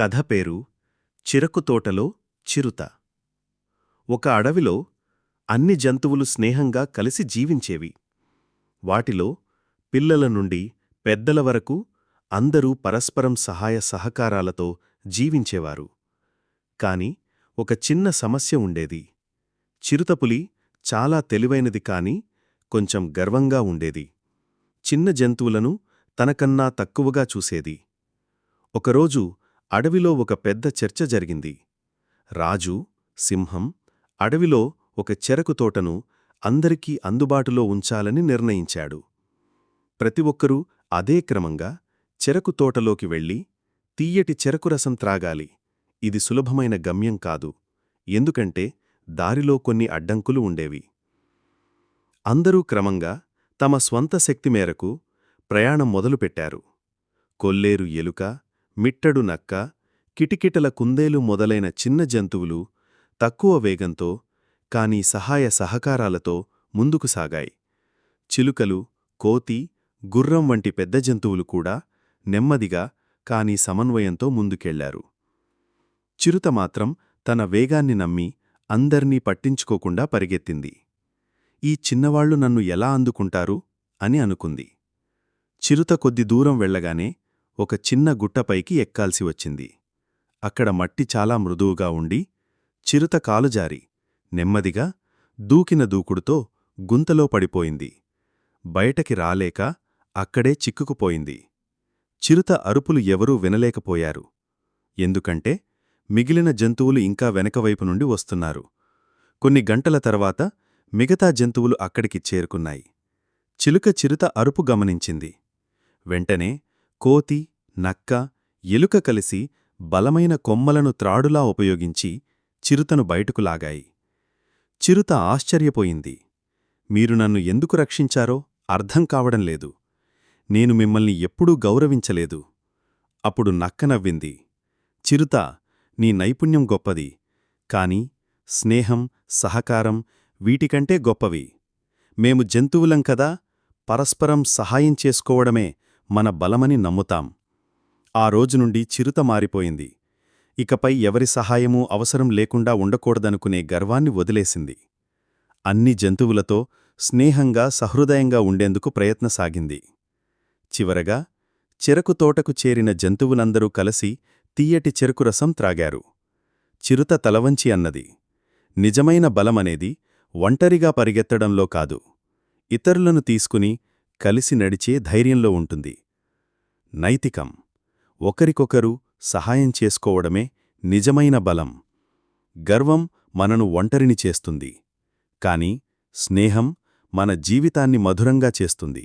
కథ పేరు చిరకు తోటలో చిరుత. ఒక అడవిలో అన్ని జంతువులు స్నేహంగా కలిసి జీవించేవి. వాటిలో పిల్లల నుండి పెద్దల వరకు అందరూ పరస్పరం సహాయ సహకారాలతో జీవించేవారు. కాని ఒక చిన్న సమస్య ఉండేది. చిరుతపులి చాలా తెలివైనది కాని కొంచెం గర్వంగా ఉండేది. చిన్న జంతువులను తనకన్నా తక్కువగా చూసేది. ఒకరోజు అడవిలో ఒక పెద్ద చర్చ జరిగింది. రాజు సింహం అడవిలో ఒక చెరకు తోటను అందరికీ అందుబాటులో ఉంచాలని నిర్ణయించాడు. ప్రతి ఒక్కరూ అదే క్రమంగా చెరకు తోటలోకి వెళ్ళి తీయటి చెరకు రసం త్రాగాలి. ఇది సులభమైన గమ్యం కాదు. ఎందుకంటే దారిలో కొన్ని అడ్డంకులు ఉండేవి. అందరూ క్రమంగా తమ స్వంత శక్తి మేరకు ప్రయాణం మొదలుపెట్టారు. కొల్లేరు ఎలుక మిట్టడు నక్క కిటికిటల కుందేలు మొదలైన చిన్న జంతువులు తక్కువ వేగంతో కాని సహాయ సహకారాలతో ముందుకు సాగాయి. చిలుకలు కోతి గుర్రం వంటి పెద్ద జంతువులు కూడా నెమ్మదిగా కాని సమన్వయంతో ముందుకెళ్ళారు. చిరుత మాత్రం తన వేగాన్ని నమ్మి అందర్నీ పట్టించుకోకుండా పరిగెత్తింది. ఈ చిన్నవాళ్ళు నన్ను ఎలా అందుకుంటారు? అని అనుకుంది. చిరుత కొద్ది దూరం వెళ్ళగానే ఒక చిన్న గుట్టపైకి ఎక్కాల్సి వచ్చింది. అక్కడ మట్టి చాలా మృదువుగా ఉండి చిరుత కాలుజారి నెమ్మదిగా దూకిన దూకుడుతో గుంతలో పడిపోయింది. బయటకి రాలేక అక్కడే చిక్కుకుపోయింది. చిరుత అరుపులు ఎవరూ వినలేకపోయారు. ఎందుకంటే మిగిలిన జంతువులు ఇంకా వెనకవైపు నుండి వస్తున్నారు. కొన్ని గంటల తర్వాత మిగతా జంతువులు అక్కడికి చేరుకున్నాయి. చిలుక చిరుత అరుపు గమనించింది. వెంటనే కోతి నక్క ఎలుక కలిసి బలమైన కొమ్మలను త్రాడులా ఉపయోగించి చిరుతను బయటకు లాగాయి. చిరుత ఆశ్చర్యపోయింది. మీరు నన్ను ఎందుకు రక్షించారో అర్థం కావడం లేదు. నేను మిమ్మల్ని ఎప్పుడూ గౌరవించలేదు. అప్పుడు నక్క నవ్వింది. చిరుత నీ నైపుణ్యం గొప్పది. కాని స్నేహం సహకారం వీటికంటే గొప్పవి. మేము జంతువులం కదా పరస్పరం సహాయం చేసుకోవడమే మన బలమని నమ్ముతాం. ఆ రోజు నుండి చిరుత మారిపోయింది. ఇకపై ఎవరి సహాయమూ అవసరం లేకుండా ఉండకూడదనుకునే గర్వాన్ని వదిలేసింది. అన్ని జంతువులతో స్నేహంగా సహృదయంగా ఉండేందుకు ప్రయత్నసాగింది. చివరగా చెరకు తోటకు చేరిన జంతువులందరూ కలిసి తీయటి చెరుకు రసం త్రాగారు. చిరుత తలవంచి అన్నది. నిజమైన బలమనేది ఒంటరిగా పరిగెత్తడంలో కాదు. ఇతరులను తీసుకుని కలిసి నడిచే ధైర్యంలో ఉంటుంది. నైతికం. ఒకరికొకరు సహాయం చేసుకోవడమే నిజమైన బలం. గర్వం మనను ఒంటరిని చేస్తుంది. కాని స్నేహం మన జీవితాన్ని మధురంగా చేస్తుంది.